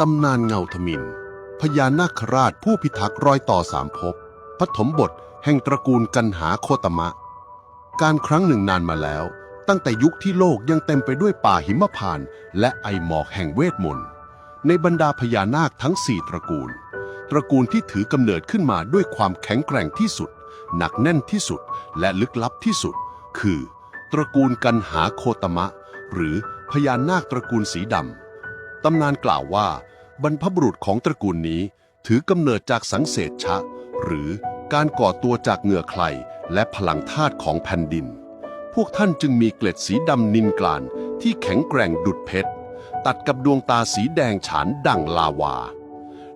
ตำนานเงาทมินพญานาคราชผู้พิทักษ์รอยต่อสามภพปฐมบทแห่งตระกูลกันหาโคตมะ การครั้งหนึ่งนานมาแล้ว ตั้งแต่ยุคที่โลกยังเต็มไปด้วยป่าหิมพานต์และไอหมอกแห่งเวทมนต์ในบรรดาพญานาคทั้งสี่ตระกูล ตระกูลที่ถือกำเนิดขึ้นมาด้วยความแข็งแกร่งที่สุด หนักแน่นที่สุดและลึกลับที่สุด คือ ตระกูลกันหาโคตมะ หรือพญานาคตระกูลสีดำ ตำนานกล่าวว่า บรรพบุรุษของตระกูลนี้ ถือกำเนิดจากสังเสชะ หรือการก่อตัวจากเหงื่อใครและพลังธาตุของแผ่นดิน พวกท่านจึงมีเกล็ดสีดำนินกลานที่แข็งแกร่งดุดเพชร ตัดกับดวงตาสีแดงฉานดั่งลาวา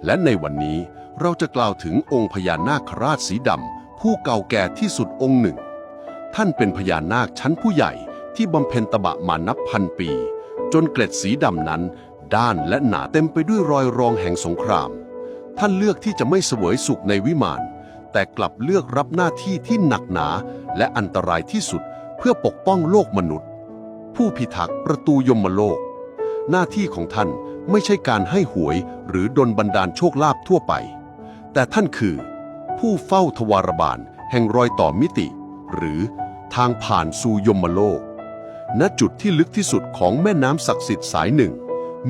และในวันนี้เราจะกล่าวถึงองค์พญานาคราชสีดำผู้เก่าแก่ที่สุดองค์หนึ่ง ท่านเป็นพญานาคชั้นผู้ใหญ่ที่บำเพ็ญตบะมานับพันปี จนเกล็ดสีดำนั้น ด้านและหนาเต็มไปด้วยรอยรองแห่งสงคราม ท่านเลือกที่จะไม่เสวยสุขในวิมาน แต่กลับเลือกรับหน้าที่ที่หนักหนาและอันตรายที่สุดเพื่อปกป้องโลกมนุษย์ ผู้พิทักษ์ประตูยมโลก หน้าที่ของท่านไม่ใช่การให้หวยหรือดลบันดาลโชคลาภทั่วไป แต่ท่านคือ ผู้เฝ้าทวารบาลแห่งรอยต่อมิติ หรือทางผ่านสู่ยมโลก ณจุดที่ลึกที่สุดของแม่น้ำศักดิ์สิทธิ์สายหนึ่ง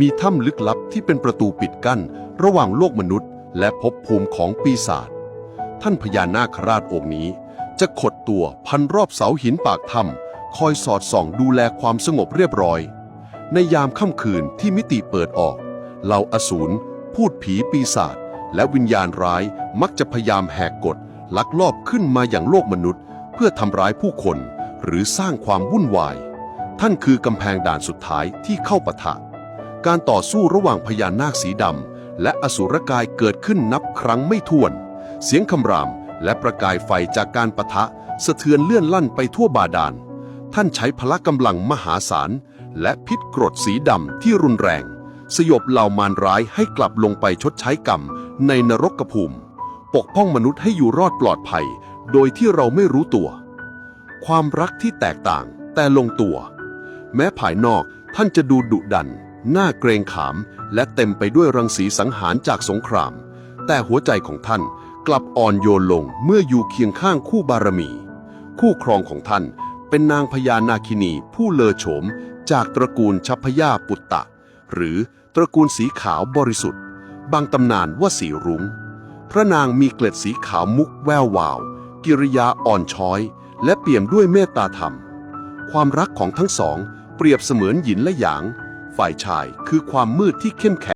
มีถ้ำลึกลับที่เป็นประตูปิดกั้น ระหว่างโลกมนุษย์ และภพภูมิของปีศาจ ท่านพญานาคราชองค์นี้ จะขดตัวพันรอบเสาหินปากถ้ำคอยสอดส่องดูแลความสงบเรียบร้อย ในยามค่ำคืนที่มิติเปิดออกเหล่าอสูรพูดผีปีศาจและวิญญาณร้ายมักจะพยายามแหกกฎลักลอบขึ้นมาอย่างโลกมนุษย์ เพื่อทำร้ายผู้คน หรือสร้างความวุ่นวาย ท่านคือกำแพงด่านสุดท้ายที่เข้าปะทะ การต่อสู้ระหว่างพญานาคสีดำและอสูรกายเกิดขึ้นนับครั้งไม่ถ้วน เสียงคำรามและประกายไฟจากการปะทะ สะเทือนเลื่อนลั่นไปทั่วบาดาล ท่านใช้พละกำลังมหาศาล และพิษกรดสีดำที่รุนแรง สยบเหล่ามารร้ายให้กลับลงไปชดใช้กรรมในนรกภูมิ ปกป้องมนุษย์ให้อยู่รอดปลอดภัย โดยที่เราไม่รู้ตัว ความรักที่แตกต่างแต่ลงตัว แม้ภายนอกท่านจะดูดุดัน หน่าเกรงขามและเต็มไปด้วยรังสีสังหารจากสงคราม แต่หัวใจของท่านกลับอ่อนโยนลงเมื่ออยู่เคียงข้างคู่บารมี คู่ครองของท่านเป็นนางพญานาคินีผู้เลอโฉม จากตระกูลชัพพยาปุตตะ หรือตระกูลสีขาวบริสุทธิ์ บางตำนานว่าสีรุง้ง พระนางมีเกล็ดสีขาวมุกแวววาว กิริยาอ่อนช้อย และเปี่ยมด้วยเมตตาธรรม ความรักของทั้งสองเปรียบเสมือนหยินและหยาง ฝ่ายชายคือความมืดที่เข้มแข็ง